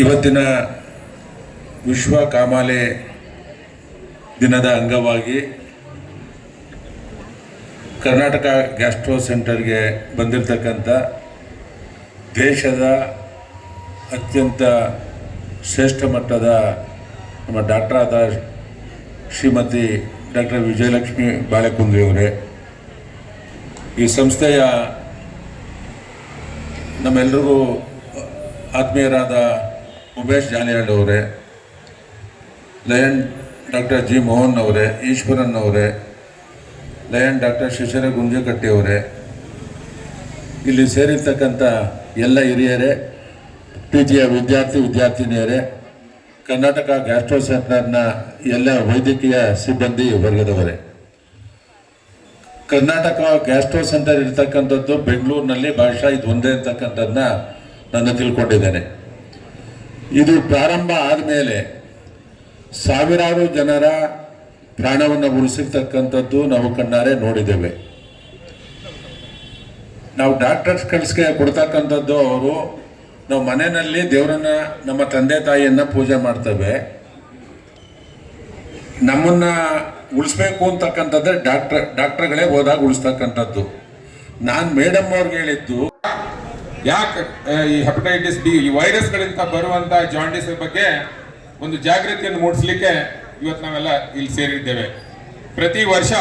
ಇವತ್ತಿನ ವಿಶ್ವ ಕಾಮಾಲೆ ದಿನದ ಅಂಗವಾಗಿ ಕರ್ನಾಟಕ ಗ್ಯಾಸ್ಟ್ರೋ ಸೆಂಟರ್ಗೆ ಬಂದಿರತಕ್ಕಂಥ ದೇಶದ ಅತ್ಯಂತ ಶ್ರೇಷ್ಠ ಮಟ್ಟದ ನಮ್ಮ ಡಾಕ್ಟರ್ ಆದ ಶ್ರೀಮತಿ ಡಾಕ್ಟರ್ ವಿಜಯಲಕ್ಷ್ಮಿ ಬಾಳೆಕುಂದ್ರಿಯವರೇ ಈ ಸಂಸ್ಥೆಯ ನಮ್ಮೆಲ್ಲರಿಗೂ ಆತ್ಮೀಯರಾದ ಉಮೇಶ್ ಜಾನಿಯಾಳ್ ಅವರೇ ಲಯನ್ ಡಾಕ್ಟರ್ ಜಿ ಮೋಹನ್ ಅವರೇ ಈಶ್ವರನ್ ಅವರೇ ಲಯನ್ ಡಾಕ್ಟರ್ ಶಿಶರ ಗುಂಜಕಟ್ಟಿ ಅವರೇ ಇಲ್ಲಿ ಸೇರಿರ್ತಕ್ಕಂಥ ಎಲ್ಲ ಹಿರಿಯರೇ ಪಿ ಜಿಯ ವಿದ್ಯಾರ್ಥಿ, ವಿದ್ಯಾರ್ಥಿನಿಯರೇ, ಕರ್ನಾಟಕ ಗ್ಯಾಸ್ಟ್ರೋ ಸೆಂಟರ್ನ ಎಲ್ಲ ವೈದ್ಯಕೀಯ ಸಿಬ್ಬಂದಿ ವರ್ಗದವರೇ. ಕರ್ನಾಟಕ ಗ್ಯಾಸ್ಟ್ರೋ ಸೆಂಟರ್ ಇರ್ತಕ್ಕಂಥದ್ದು ಬೆಂಗಳೂರಿನಲ್ಲಿ ಬಹುಶಃ ಇದು ಒಂದೇ ಅಂತಕ್ಕಂಥದ್ದನ್ನ ನಾನು ತಿಳ್ಕೊಂಡಿದ್ದೇನೆ. ಇದು ಪ್ರಾರಂಭ ಆದಮೇಲೆ ಸಾವಿರಾರು ಜನರ ಪ್ರಾಣವನ್ನು ಉಳಿಸಿರ್ತಕ್ಕಂಥದ್ದು ನಾವು ಕಣ್ಣಾರೆ ನೋಡಿದ್ದೇವೆ. ನಾವು ಡಾಕ್ಟರ್ಸ್ ಕಳಿಸ್ಕೆ ಕೊಡ್ತಕ್ಕಂಥದ್ದು ಅವರು, ನಾವು ಮನೆಯಲ್ಲಿ ದೇವರನ್ನ, ನಮ್ಮ ತಂದೆ ತಾಯಿಯನ್ನ ಪೂಜೆ ಮಾಡ್ತೇವೆ. ನಮ್ಮನ್ನ ಉಳಿಸ್ಬೇಕು ಅಂತಕ್ಕಂಥದ್ದೇ ಡಾಕ್ಟರ್, ಡಾಕ್ಟರ್ಗಳೇ ಹೋದಾಗ ಉಳಿಸ್ತಕ್ಕಂಥದ್ದು. ನಾನು ಮೇಡಮ್ ಅವ್ರಿಗೆ ಹೇಳಿದ್ದು ಯಾಕೆ ಈ ಹೆಪಟೈಟಿಸ್ ಬಿ ಈ ವೈರಸ್ಗಳಿಂದ ಬರುವಂತ ಜಾಂಡಿಸ್ ಬಗ್ಗೆ ಒಂದು ಜಾಗೃತಿಯನ್ನು ಮೂಡಿಸಲಿಕ್ಕೆ ಇವತ್ತು ನಾವೆಲ್ಲ ಇಲ್ಲಿ ಸೇರಿದ್ದೇವೆ. ಪ್ರತಿ ವರ್ಷ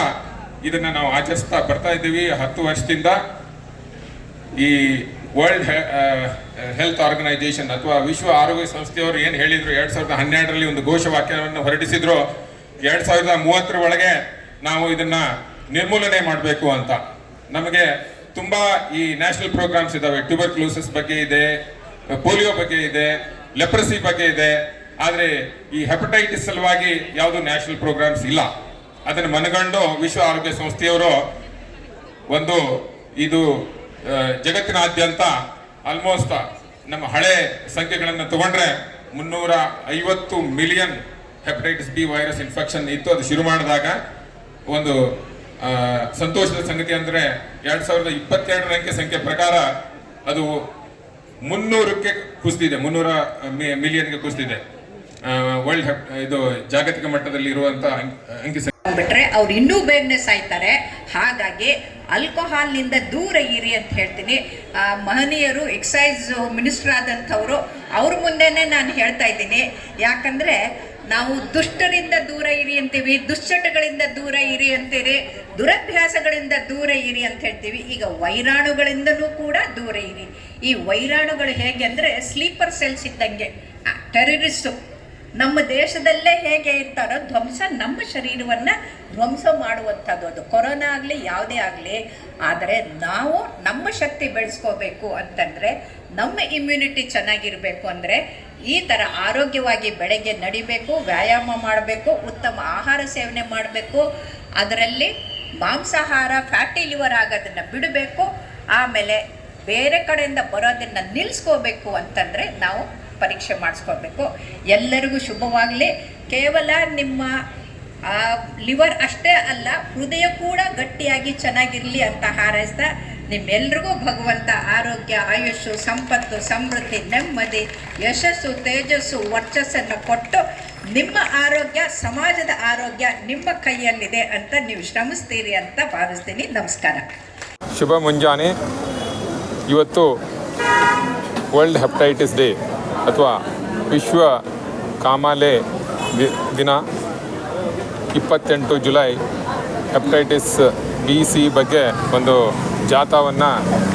ಇದನ್ನ ನಾವು ಆಚರಿಸ್ತಾ ಬರ್ತಾ ಇದ್ದೀವಿ. ಹತ್ತು ವರ್ಷದಿಂದ ಈ ವರ್ಲ್ಡ್ ಹೆಲ್ತ್ ಆರ್ಗನೈಜೇಷನ್ ಅಥವಾ ವಿಶ್ವ ಆರೋಗ್ಯ ಸಂಸ್ಥೆಯವರು ಏನು ಹೇಳಿದ್ರು? ಎರಡು ಸಾವಿರದ ಹನ್ನೆರಡರಲ್ಲಿ ಒಂದು ಘೋಷವಾಕ್ಯವನ್ನು ಹೊರಡಿಸಿದ್ರು. ಎರಡು ಸಾವಿರದ ಮೂವತ್ತರ ಒಳಗೆ ನಾವು ಇದನ್ನ ನಿರ್ಮೂಲನೆ ಮಾಡಬೇಕು ಅಂತ. ನಮಗೆ ತುಂಬಾ ಈ ನ್ಯಾಷನಲ್ ಪ್ರೋಗ್ರಾಮ್ಸ್ ಇದಾವೆ. ಟ್ಯೂಬರ್ಕ್ಲೋಸಿಸ್ ಬಗ್ಗೆ ಇದೆ, ಪೋಲಿಯೋ ಬಗ್ಗೆ ಇದೆ ಲೆಪ್ರಸಿ ಬಗ್ಗೆ ಇದೆ. ಆದರೆ ಈ ಹೆಪಟೈಟಿಸ್ ಸಲುವಾಗಿ ಯಾವುದು ನ್ಯಾಷನಲ್ ಪ್ರೋಗ್ರಾಮ್ಸ್ ಇಲ್ಲ. ಅದನ್ನು ಮನಗಂಡು ವಿಶ್ವ ಆರೋಗ್ಯ ಸಂಸ್ಥೆಯವರು ಒಂದು ಇದು ಜಗತ್ತಿನಾದ್ಯಂತ ಆಲ್ಮೋಸ್ಟ್ ನಮ್ಮ ಹಳೆ ಸಂಖ್ಯೆಗಳನ್ನು ತಗೊಂಡ್ರೆ ಮುನ್ನೂರ ಐವತ್ತು million hepatitis B virus infection ಇತ್ತು. ಅದು ಶುರು ಮಾಡಿದಾಗ ಒಂದು ಸಂತೋಷದ ಸಂಗತಿ ಅಂದ್ರೆ ಎರಡ್ ಸಾವಿರದ ಇಪ್ಪತ್ತೆರಡರ ಅಂಕೆ ಸಂಖ್ಯೆ ಪ್ರಕಾರ ಅದು ಮುನ್ನೂರಕ್ಕೆ ಕುಸಿದಿದೆ ಮುನ್ನೂರ ಮಿಲಿಯನ್ಗೆ ಕುಸಿದಿದೆ. ವರ್ಲ್ಡ್ ಇದು ಜಾಗತಿಕ ಮಟ್ಟದಲ್ಲಿ ಇರುವಂತ ಅಂಕಿ ಬಿಟ್ರೆ ಅವ್ರು ಇನ್ನೂ ಬೇಗನೆ ಸಾಯ್ತಾರೆ. ಹಾಗಾಗಿ ಆಲ್ಕೋಹಾಲ್ನಿಂದ ದೂರ ಇರಿ ಅಂತ ಹೇಳ್ತೀನಿ. ಆ, ಮಹನೀಯರು ಎಕ್ಸೈಸ್ ಮಿನಿಸ್ಟರ್ ಆದಂಥವ್ರು ಅವ್ರ ಮುಂದೆನೆ ನಾನು ಹೇಳ್ತಾ ಇದ್ದೀನಿ. ಯಾಕಂದ್ರೆ ನಾವು ದುಷ್ಟರಿಂದ ದೂರ ಇರಿ ಅಂತೀವಿ, ದುಶ್ಚಟಗಳಿಂದ ದೂರ ಇರಿ ಅಂತೀರಿ, ದುರಭ್ಯಾಸಗಳಿಂದ ದೂರ ಇರಿ ಅಂತ ಹೇಳ್ತೀವಿ. ಈಗ ವೈರಾಣುಗಳಿಂದನೂ ಕೂಡ ದೂರ ಇರಿ. ಈ ವೈರಾಣುಗಳು ಹೇಗೆ ಅಂದರೆ ಸ್ಲೀಪರ್ ಸೆಲ್ಸ್ ಇದ್ದಂಗೆ ಟೆರರಿಸ್ಟು ನಮ್ಮ ದೇಶದಲ್ಲೇ ಹೇಗೆ ಇರ್ತಾರೋ ಧ್ವಂಸ ನಮ್ಮ ಶರೀರವನ್ನು ಧ್ವಂಸ ಮಾಡುವಂಥದ್ದು ಅದು. ಕೊರೋನಾ ಆಗಲಿ, ಯಾವುದೇ ಆಗಲಿ, ಆದರೆ ನಾವು ನಮ್ಮ ಶಕ್ತಿ ಬೆಳೆಸ್ಕೋಬೇಕು ಅಂತಂದರೆ, ನಮ್ಮ ಇಮ್ಯುನಿಟಿ ಚೆನ್ನಾಗಿರಬೇಕು ಅಂದರೆ, ಈ ಥರ ಆರೋಗ್ಯವಾಗಿ ಬೆಳಗ್ಗೆ ನಡಿಬೇಕು, ವ್ಯಾಯಾಮ ಮಾಡಬೇಕು, ಉತ್ತಮ ಆಹಾರ ಸೇವನೆ ಮಾಡಬೇಕು, ಅದರಲ್ಲಿ ಮಾಂಸಾಹಾರ ಫ್ಯಾಟಿ ಲಿವರ್ ಆಗೋದನ್ನು ಬಿಡಬೇಕು, ಆಮೇಲೆ ಬೇರೆ ಕಡೆಯಿಂದ ಬರೋದನ್ನು ನಿಲ್ಲಿಸ್ಕೋಬೇಕು ಅಂತಂದರೆ ನಾವು ಪರೀಕ್ಷೆ ಮಾಡಿಸ್ಕೊಳ್ಬೇಕು. ಎಲ್ಲರಿಗೂ ಶುಭವಾಗಲಿ. ಕೇವಲ ನಿಮ್ಮ ಲಿವರ್ ಅಷ್ಟೇ ಅಲ್ಲ, ಹೃದಯ ಕೂಡ ಗಟ್ಟಿಯಾಗಿ ಚೆನ್ನಾಗಿರಲಿ ಅಂತ ಹಾರೈಸ್ತಾ ನಿಮ್ಮೆಲ್ರಿಗೂ ಭಗವಂತ ಆರೋಗ್ಯ ಆಯುಷು ಸಂಪತ್ತು, ಸಮೃದ್ಧಿ, ನೆಮ್ಮದಿ, ಯಶಸ್ಸು, ತೇಜಸ್ಸು, ವರ್ಚಸ್ಸನ್ನು ಕೊಟ್ಟು ನಿಮ್ಮ ಆರೋಗ್ಯ, ಸಮಾಜದ ಆರೋಗ್ಯ ನಿಮ್ಮ ಕೈಯಲ್ಲಿದೆ ಅಂತ ನೀವು ಶ್ರಮಿಸ್ತೀರಿ ಅಂತ ಭಾವಿಸ್ತೀನಿ. ನಮಸ್ಕಾರ. ಶುಭ ಮುಂಜಾನೆ. ಇವತ್ತು ವರ್ಲ್ಡ್ ಹೆಪಟೈಟಿಸ್ ಡೇ ಅಥವಾ ವಿಶ್ವ ಕಾಮಾಲೆ ದಿನ ಇಪ್ಪತ್ತೆಂಟು ಜುಲೈ ಹೆಪಟೈಟಿಸ್ ಬಿ ಸಿ ಬಗ್ಗೆ ಒಂದು ಜಾಥಾವನ್ನು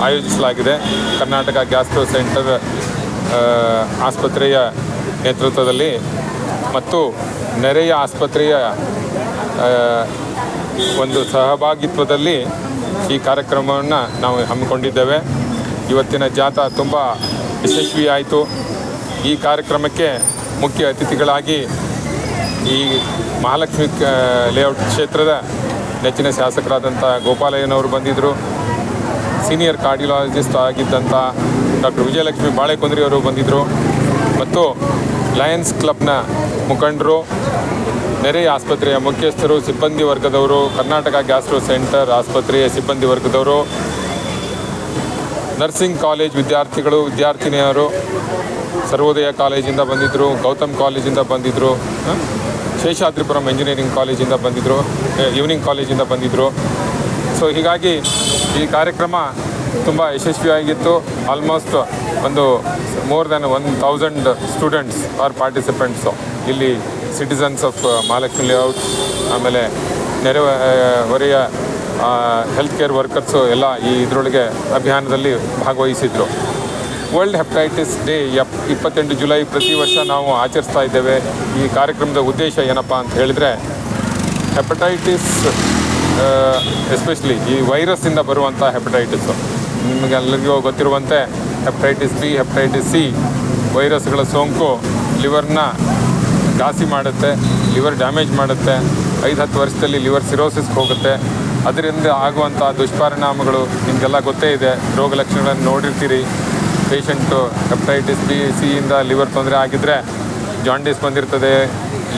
ಆಯೋಜಿಸಲಾಗಿದೆ. ಕರ್ನಾಟಕ ಗ್ಯಾಸ್ಟ್ರೋ ಸೆಂಟರ್ ಆಸ್ಪತ್ರೆಯ ನೇತೃತ್ವದಲ್ಲಿ ಮತ್ತು ನೆರೆಯ ಆಸ್ಪತ್ರೆಯ ಒಂದು ಸಹಭಾಗಿತ್ವದಲ್ಲಿ ಈ ಕಾರ್ಯಕ್ರಮವನ್ನು ನಾವು ಹಮ್ಮಿಕೊಂಡಿದ್ದೇವೆ. ಇವತ್ತಿನ ಜಾಥಾ ತುಂಬ ಯಶಸ್ವಿಯಾಯಿತು. ಈ ಕಾರ್ಯಕ್ರಮಕ್ಕೆ ಮುಖ್ಯ ಅತಿಥಿಗಳಾಗಿ ಈ ಮಹಾಲಕ್ಷ್ಮಿ ಲೇಔಟ್ ಕ್ಷೇತ್ರದ ನೆಚ್ಚಿನ ಶಾಸಕರಾದಂಥ ಗೋಪಾಲಯ್ಯನವರು ಬಂದಿದ್ದರು. ಸೀನಿಯರ್ ಕಾರ್ಡಿಯಾಲಜಿಸ್ಟ್ ಆಗಿದ್ದಂಥ ಡಾಕ್ಟರ್ ವಿಜಯಲಕ್ಷ್ಮಿ ಬಾಳೆಕುಂದ್ರಿ ಅವರು ಬಂದಿದ್ದರು. ಮತ್ತು ಲಯನ್ಸ್ ಕ್ಲಬ್ನ ಮುಖಂಡರು ನೆರೆಯ ಆಸ್ಪತ್ರೆಯ ಮುಖ್ಯಸ್ಥರು, ಸಿಬ್ಬಂದಿ ವರ್ಗದವರು, ಕರ್ನಾಟಕ ಗ್ಯಾಸ್ಟ್ರೋ ಸೆಂಟರ್ ಆಸ್ಪತ್ರೆಯ ಸಿಬ್ಬಂದಿ ವರ್ಗದವರು ನರ್ಸಿಂಗ್ ಕಾಲೇಜ್ ವಿದ್ಯಾರ್ಥಿಗಳು, ವಿದ್ಯಾರ್ಥಿನಿಯರು ಸರ್ವೋದಯ ಕಾಲೇಜಿಂದ ಬಂದಿದ್ದರು ಗೌತಮ್ ಕಾಲೇಜಿಂದ ಬಂದಿದ್ದರು ಶೇಷಾದ್ರಿಪುರಂ ಇಂಜಿನಿಯರಿಂಗ್ ಕಾಲೇಜಿಂದ ಬಂದಿದ್ದರು ಈವ್ನಿಂಗ್ ಕಾಲೇಜಿಂದ ಬಂದಿದ್ದರು ಸೊ ಹೀಗಾಗಿ ಈ ಕಾರ್ಯಕ್ರಮ ತುಂಬ ಯಶಸ್ವಿಯಾಗಿತ್ತು. ಆಲ್ಮೋಸ್ಟ್ ಒಂದು more than one thousand students are participants ಇಲ್ಲಿ ಸಿಟಿಸನ್ಸ್ ಆಫ್ ಮಹಾಲಕ್ಷ್ಮಿ ಲೇಔಟ್ ಆಮೇಲೆ ನೆರೆ ಹೊರೆಯ ಹೆಲ್ತ್ ಕೇರ್ ವರ್ಕರ್ಸು ಎಲ್ಲ ಈ ಇದರೊಳಗೆ ಅಭಿಯಾನದಲ್ಲಿ ಭಾಗವಹಿಸಿದ್ರು. ವರ್ಲ್ಡ್ ಹೆಪಟೈಟಿಸ್ ಡೇ ಎಪ್ ಇಪ್ಪತ್ತೆಂಟು ಜುಲೈ ಪ್ರತಿ ವರ್ಷ ನಾವು ಆಚರಿಸ್ತಾ ಇದ್ದೇವೆ. ಈ ಕಾರ್ಯಕ್ರಮದ ಉದ್ದೇಶ ಏನಪ್ಪ ಅಂತ ಹೇಳಿದರೆ ಹೆಪಟೈಟಿಸ್ ಎಸ್ಪೆಷಲಿ ಈ ವೈರಸ್ಸಿಂದ ಬರುವಂಥ ಹೆಪಟೈಟಿಸು ನಿಮಗೆಲ್ಲರಿಗೂ ಗೊತ್ತಿರುವಂತೆ ಹೆಪಟೈಟಿಸ್ ಬಿ ಹೆಪಟೈಟಿಸ್ ಸಿ ವೈರಸ್ಗಳ ಸೋಂಕು ಲಿವರ್ನ ಘಾಸಿ ಮಾಡುತ್ತೆ, ಲಿವರ್ ಡ್ಯಾಮೇಜ್ ಮಾಡುತ್ತೆ, ಐದು ಹತ್ತು ವರ್ಷದಲ್ಲಿ ಲಿವರ್ ಸಿರೋಸಿಸ್ಗೆ ಹೋಗುತ್ತೆ. ಅದರಿಂದ ಆಗುವಂಥ ದುಷ್ಪರಿಣಾಮಗಳು ನಿಮಗೆಲ್ಲ ಗೊತ್ತೇ ಇದೆ. ರೋಗ ಲಕ್ಷಣಗಳನ್ನು ನೋಡಿರ್ತೀರಿ. ಪೇಷಂಟು ಹೆಪ್ಟೈಟಿಸ್ ಬಿ ಸಿಯಿಂದ ಲಿವರ್ ತೊಂದರೆ ಆಗಿದ್ದರೆ ಜಾಂಡೀಸ್ ಬಂದಿರ್ತದೆ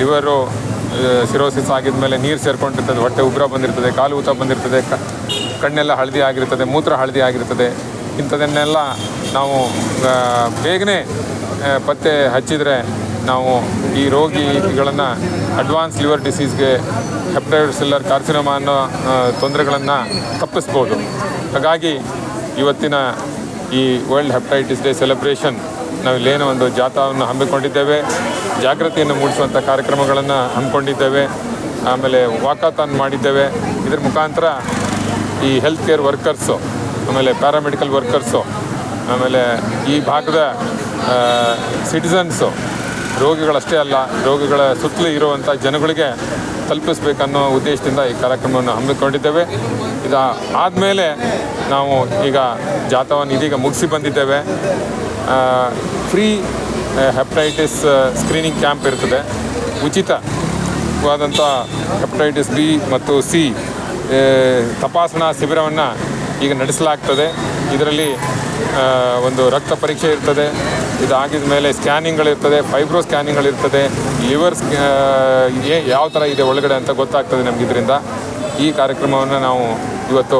ಲಿವರು ಸಿರೋಸಿಸ್ ಆಗಿದ್ಮೇಲೆ ನೀರು ಸೇರ್ಕೊಂಡಿರ್ತದೆ, ಹೊಟ್ಟೆ ಉಗ್ರ ಬಂದಿರ್ತದೆ, ಕಾಲು ಊತ ಬಂದಿರ್ತದೆ ಕಣ್ಣೆಲ್ಲ ಹಳದಿ ಆಗಿರ್ತದೆ, ಮೂತ್ರ ಹಳದಿ ಆಗಿರ್ತದೆ. ಇಂಥದನ್ನೆಲ್ಲ ನಾವು ಬೇಗನೆ ಪತ್ತೆ ಹಚ್ಚಿದರೆ ನಾವು ಈ ರೋಗಿಗಳನ್ನು ಅಡ್ವಾನ್ಸ್ ಲಿವರ್ ಡಿಸೀಸ್ಗೆ ಹೆಪ್ಟೈಟಿಸಿಲ್ಲರ್ ಕಾರ್ಸಿನೋಮಾ ಅನ್ನೋ ತೊಂದರೆಗಳನ್ನು ತಪ್ಪಿಸ್ಬೋದು. ಹಾಗಾಗಿ ಇವತ್ತಿನ ಈ ವರ್ಲ್ಡ್ ಹೆಪಟೈಟಿಸ್ ಡೇ ಸೆಲೆಬ್ರೇಷನ್ ನಾವು ಏನು ಒಂದು ಜಾಥಾವನ್ನು ಹಮ್ಮಿಕೊಂಡಿದ್ದೇವೆ. ಜಾಗೃತಿಯನ್ನು ಮೂಡಿಸುವಂಥ ಕಾರ್ಯಕ್ರಮಗಳನ್ನು ಹಮ್ಮಿಕೊಂಡಿದ್ದೇವೆ. ಆಮೇಲೆ ವಾಕಾಥಾನ್ ಮಾಡಿದ್ದೇವೆ. ಇದ್ರ ಮುಖಾಂತರ ಈ ಹೆಲ್ತ್ ಕೇರ್ ವರ್ಕರ್ಸು ಆಮೇಲೆ ಪ್ಯಾರಾಮೆಡಿಕಲ್ ವರ್ಕರ್ಸು ಆಮೇಲೆ ಈ ಭಾಗದ ಸಿಟಿಸನ್ಸು ರೋಗಿಗಳಷ್ಟೇ ಅಲ್ಲ, ರೋಗಿಗಳ ಸುತ್ತಲೂ ಇರುವಂಥ ಜನಗಳಿಗೆ ತಲುಪಿಸ್ಬೇಕನ್ನೋ ಉದ್ದೇಶದಿಂದ ಈ ಕಾರ್ಯಕ್ರಮವನ್ನು ಹಮ್ಮಿಕೊಂಡಿದ್ದೇವೆ. ಇದು ಆದಮೇಲೆ ನಾವು ಈಗ ಜಾಥಾವನ್ನು ಇದೀಗ ಮುಗಿಸಿ ಬಂದಿದ್ದೇವೆ. ಫ್ರೀ ಹೆಪಟೈಟಿಸ್ ಸ್ಕ್ರೀನಿಂಗ್ ಕ್ಯಾಂಪ್ ಇರ್ತದೆ. ಉಚಿತವಾದಂಥ ಹೆಪಟೈಟಿಸ್ ಬಿ ಮತ್ತು ಸಿ ತಪಾಸಣಾ ಶಿಬಿರವನ್ನು ಈಗ ನಡೆಸಲಾಗ್ತದೆ. ಇದರಲ್ಲಿ ಒಂದು ರಕ್ತ ಪರೀಕ್ಷೆ ಇರ್ತದೆ. ಇದಾಗಿದ ಮೇಲೆ ಸ್ಕ್ಯಾನಿಂಗ್ಗಳಿರ್ತದೆ, ಫೈಬ್ರೋ ಸ್ಕ್ಯಾನಿಂಗ್ಗಳಿರ್ತದೆ, ಲಿವರ್ ಯಾವ ಥರ ಇದೆ ಒಳಗಡೆ ಅಂತ ಗೊತ್ತಾಗ್ತದೆ ನಮ್ಗೆ ಇದರಿಂದ ಈ ಕಾರ್ಯಕ್ರಮವನ್ನು ನಾವು ಇವತ್ತು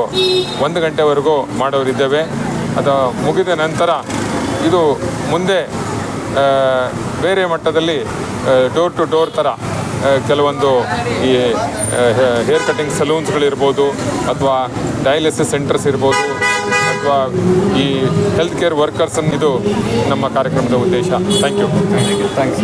ಒಂದು ಗಂಟೆವರೆಗೂ ಮಾಡೋರಿದ್ದೇವೆ. ಅದು ಮುಗಿದ ನಂತರ ಇದು ಮುಂದೆ ಬೇರೆ ಮಟ್ಟದಲ್ಲಿ ಡೋರ್ ಟು ಡೋರ್ ಥರ ಕೆಲವೊಂದು ಈ ಹೇರ್ ಕಟಿಂಗ್ ಸಲೂನ್ಸ್ಗಳಿರ್ಬೋದು ಅಥವಾ ಡಯಾಲಿಸಿಸ್ ಸೆಂಟರ್ಸ್ ಇರ್ಬೋದು ಅಥವಾ ಈ ಹೆಲ್ತ್ ಕೇರ್ ವರ್ಕರ್ಸನ್ನು ಇದು ನಮ್ಮ ಕಾರ್ಯಕ್ರಮದ ಉದ್ದೇಶ. Thank you thanks